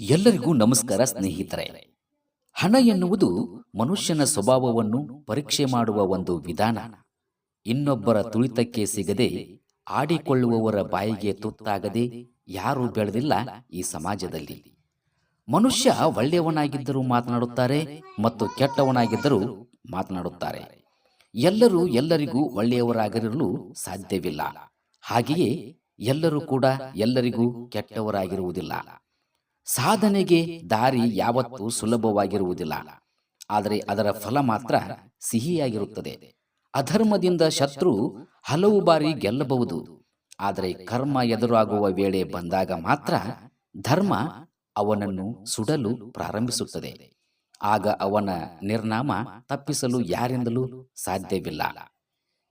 ಎಲ್ಲರಿಗೂ ನಮಸ್ಕಾರ, ಸ್ನೇಹಿತರೆ. ಹಣ ಎನ್ನುವುದು ಮನುಷ್ಯನ ಸ್ವಭಾವವನ್ನು ಪರೀಕ್ಷೆ ಮಾಡುವ ಒಂದು ವಿಧಾನ. ಇನ್ನೊಬ್ಬರ ತುಳಿತಕ್ಕೆ ಸಿಗದೆ ಆಡಿಕೊಳ್ಳುವವರ ಬಾಯಿಗೆ ತುತ್ತಾಗದೆ ಯಾರೂ ಬೆಳೆದಿಲ್ಲ ಈ ಸಮಾಜದಲ್ಲಿ. ಮನುಷ್ಯ ಒಳ್ಳೆಯವನಾಗಿದ್ದರೂ ಮಾತನಾಡುತ್ತಾರೆ ಮತ್ತು ಕೆಟ್ಟವನಾಗಿದ್ದರೂ ಮಾತನಾಡುತ್ತಾರೆ. ಎಲ್ಲರೂ ಎಲ್ಲರಿಗೂ ಒಳ್ಳೆಯವರಾಗಿರಲು ಸಾಧ್ಯವಿಲ್ಲ. ಹಾಗೆಯೇ ಎಲ್ಲರೂ ಕೂಡ ಎಲ್ಲರಿಗೂ ಕೆಟ್ಟವರಾಗಿರುವುದಿಲ್ಲ. ಸಾಧನೆಗೆ ದಾರಿ ಯಾವತ್ತೂ ಸುಲಭವಾಗಿರುವುದಿಲ್ಲ. ಆದರೆ ಅದರ ಫಲ ಮಾತ್ರ ಸಿಹಿಯಾಗಿರುತ್ತದೆ. ಅಧರ್ಮದಿಂದ ಶತ್ರು ಹಲವು ಬಾರಿ ಗೆಲ್ಲಬಹುದು. ಆದರೆ ಕರ್ಮ ಎದುರಾಗುವ ವೇಳೆ ಬಂದಾಗ ಮಾತ್ರ ಧರ್ಮ ಅವನನ್ನು ಸುಡಲು ಪ್ರಾರಂಭಿಸುತ್ತದೆ. ಆಗ ಅವನ ನಿರ್ನಾಮ ತಪ್ಪಿಸಲು ಯಾರಿಂದಲೂ ಸಾಧ್ಯವಿಲ್ಲ.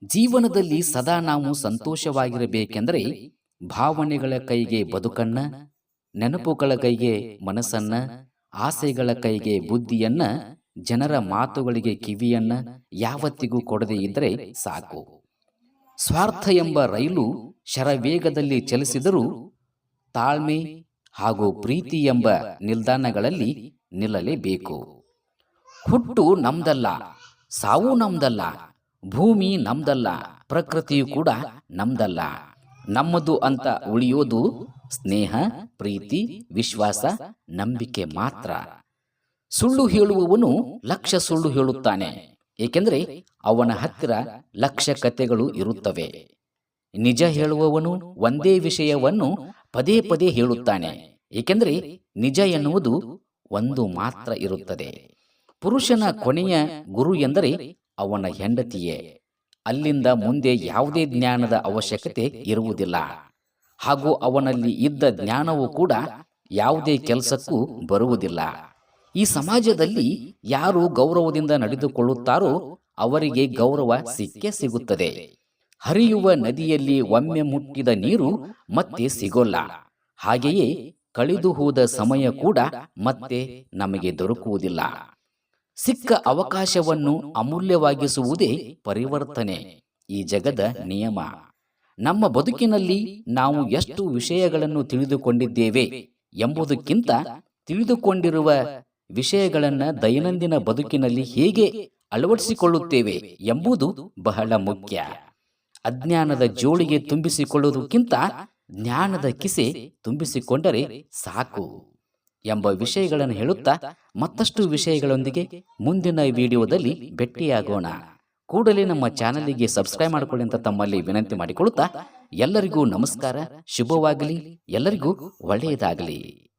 ಜೀವನದಲ್ಲಿ ಸದಾ ನಾವು ಸಂತೋಷವಾಗಿರಬೇಕೆಂದರೆ ಭಾವನೆಗಳ ಕೈಗೆ ಬದುಕನ್ನ ನೆನಪುಗಳ ಕೈಗೆ ಮನಸ್ಸನ್ನ, ಆಸೆಗಳ ಕೈಗೆ ಬುದ್ಧಿಯನ್ನ, ಜನರ ಮಾತುಗಳಿಗೆ ಕಿವಿಯನ್ನ ಯಾವತ್ತಿಗೂ ಕೊಡದೇ ಇದ್ದರೆ ಸಾಕು. ಸ್ವಾರ್ಥ ಎಂಬ ರೈಲು ಶರವೇಗದಲ್ಲಿ ಚಲಿಸಿದರೂ ತಾಳ್ಮೆ ಹಾಗೂ ಪ್ರೀತಿ ಎಂಬ ನಿಲ್ದಾಣಗಳಲ್ಲಿ ನಿಲ್ಲಲೇಬೇಕು. ಹುಟ್ಟು ನಮ್ದಲ್ಲ, ಸಾವು ನಮ್ದಲ್ಲ, ಭೂಮಿ ನಮ್ದಲ್ಲ, ಪ್ರಕೃತಿಯು ಕೂಡ ನಮ್ದಲ್ಲ. ನಮ್ಮದು ಅಂತ ಉಳಿಯೋದು ಸ್ನೇಹ, ಪ್ರೀತಿ, ವಿಶ್ವಾಸ, ನಂಬಿಕೆ ಮಾತ್ರ. ಸುಳ್ಳು ಹೇಳುವವನು ಲಕ್ಷ ಸುಳ್ಳು ಹೇಳುತ್ತಾನೆ, ಏಕೆಂದರೆ ಅವನ ಹತ್ತಿರ ಲಕ್ಷ ಕತೆಗಳು ಇರುತ್ತವೆ. ನಿಜ ಹೇಳುವವನು ಒಂದೇ ವಿಷಯವನ್ನು ಪದೇ ಪದೇ ಹೇಳುತ್ತಾನೆ, ಏಕೆಂದರೆ ನಿಜ ಎನ್ನುವುದು ಒಂದು ಮಾತ್ರ ಇರುತ್ತದೆ. ಪುರುಷನ ಕೊನೆಯ ಗುರು ಎಂದರೆ ಅವನ ಹೆಂಡತಿಯೇ. ಅಲ್ಲಿಂದ ಮುಂದೆ ಯಾವುದೇ ಜ್ಞಾನದ ಅವಶ್ಯಕತೆ ಇರುವುದಿಲ್ಲ. ಹಾಗೂ ಅವನಲ್ಲಿ ಇದ್ದ ಜ್ಞಾನವೂ ಕೂಡ ಯಾವುದೇ ಕೆಲಸಕ್ಕೂ ಬರುವುದಿಲ್ಲ. ಈ ಸಮಾಜದಲ್ಲಿ ಯಾರು ಗೌರವದಿಂದ ನಡೆದುಕೊಳ್ಳುತ್ತಾರೋ ಅವರಿಗೆ ಗೌರವ ಸಿಕ್ಕೇ ಸಿಗುತ್ತದೆ. ಹರಿಯುವ ನದಿಯಲ್ಲಿ ಒಮ್ಮೆ ಮುಟ್ಟಿದ ನೀರು ಮತ್ತೆ ಸಿಗೋಲ್ಲ. ಹಾಗೆಯೇ ಕಳೆದು ಹೋದ ಸಮಯ ಕೂಡ ಮತ್ತೆ ನಮಗೆ ದೊರಕುವುದಿಲ್ಲ. ಸಿಕ್ಕ ಅವಕಾಶವನ್ನು ಅಮೂಲ್ಯವಾಗಿಸುವುದೇ ಪರಿವರ್ತನೆ. ಈ ಜಗದ ನಿಯಮ. ನಮ್ಮ ಬದುಕಿನಲ್ಲಿ ನಾವು ಎಷ್ಟು ವಿಷಯಗಳನ್ನು ತಿಳಿದುಕೊಂಡಿದ್ದೇವೆ ಎಂಬುದಕ್ಕಿಂತ ತಿಳಿದುಕೊಂಡಿರುವ ವಿಷಯಗಳನ್ನು ದೈನಂದಿನ ಬದುಕಿನಲ್ಲಿ ಹೇಗೆ ಅಳವಡಿಸಿಕೊಳ್ಳುತ್ತೇವೆ ಎಂಬುದು ಬಹಳ ಮುಖ್ಯ. ಅಜ್ಞಾನದ ಜೋಳಿಗೆ ತುಂಬಿಸಿಕೊಳ್ಳುವುದಕ್ಕಿಂತ ಜ್ಞಾನದ ಕಿಸೆ ತುಂಬಿಸಿಕೊಂಡರೆ ಸಾಕು. ಎಂಬ ವಿಷಯಗಳನ್ನು ಹೇಳುತ್ತಾ ಮತ್ತಷ್ಟು ವಿಷಯಗಳೊಂದಿಗೆ ಮುಂದಿನ ವಿಡಿಯೋದಲ್ಲಿ ಭೇಟಿಯಾಗೋಣ. ಕೂಡಲೇ ನಮ್ಮ ಚಾನಲಿಗೆ ಸಬ್ಸ್ಕ್ರೈಬ್ ಮಾಡಿಕೊಳ್ಳಿ ಅಂತ ತಮ್ಮಲ್ಲಿ ವಿನಂತಿ ಮಾಡಿಕೊಳ್ಳುತ್ತಾ ಎಲ್ಲರಿಗೂ ನಮಸ್ಕಾರ, ಶುಭವಾಗಲಿ, ಎಲ್ಲರಿಗೂ ಒಳ್ಳೆಯದಾಗಲಿ.